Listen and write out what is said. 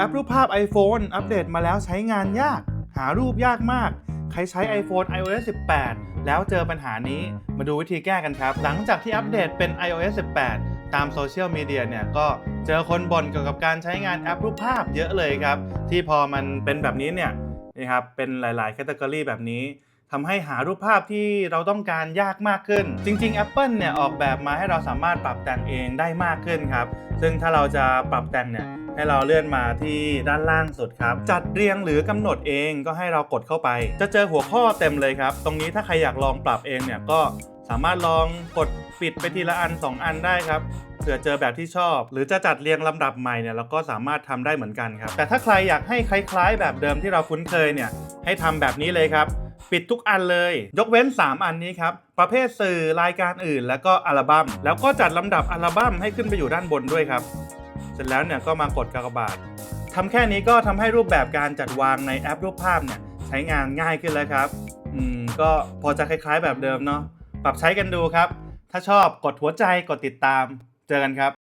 แอปรูปภาพ iPhone อัปเดตมาแล้วใช้งานยาก หารูปยากมาก ใครใช้ iPhone iOS 18 แล้วเจอปัญหานี้มาดูวิธีแก้กันครับ หลังจากที่อัปเดตเป็น iOS 18 ตามโซเชียลมีเดียเนี่ยก็เจอคนบ่นเกี่ยวกับการใช้งานแอปรูปภาพเยอะเลยครับ ที่พอมันเป็นแบบนี้เนี่ยนี่ครับเป็นหลายๆแคตตากรีแบบนี้ ทำให้หารูปภาพที่เราต้องการยากมากขึ้น จริง ๆ Apple เนี่ยออกแบบมาให้เราสามารถปรับแต่งเองได้มากขึ้นครับ ซึ่งถ้าเราจะปรับแต่งเนี่ยให้เราเลื่อนมาที่ด้านล่างสุดครับ จัดเรียงหรือกำหนดเองก็ให้เรากดเข้าไป จะเจอหัวข้อเต็มเลยครับ ตรงนี้ถ้าใครอยากลองปรับเองเนี่ยก็สามารถลองกดปิดไปทีละอัน 2 อันได้ครับเผื่อเจอแบบที่ชอบ หรือจะจัดเรียงลำดับใหม่เนี่ยเราก็สามารถทำได้เหมือนกันครับ แต่ถ้าใครอยากให้คล้าย ๆ แบบเดิมที่เราคุ้นเคยเนี่ยให้ทำแบบนี้เลยครับ ปิดทุกอันเลย ยกเว้น 3 อันนี้ครับ ประเภทสื่อรายการอื่น แล้วก็อัลบัม้มแล้วก็จัดลำดับอัลบั้มให้ขึ้นไปอยู่ด้านบนด้วยครับ เสร็จแล้วเนี่ยก็มากดกากบาททำแค่นี้ก็ทำให้รูปแบบการจัดวางในแอปรูปภาพเนี่ยใช้งานง่ายขึ้นแล้วครับอืมก็พอจะคล้ายๆแบบเดิมเนาะปรับใช้กันดูครับ ถ้าชอบกดหัวใจกดติดตาม เจอกันครับ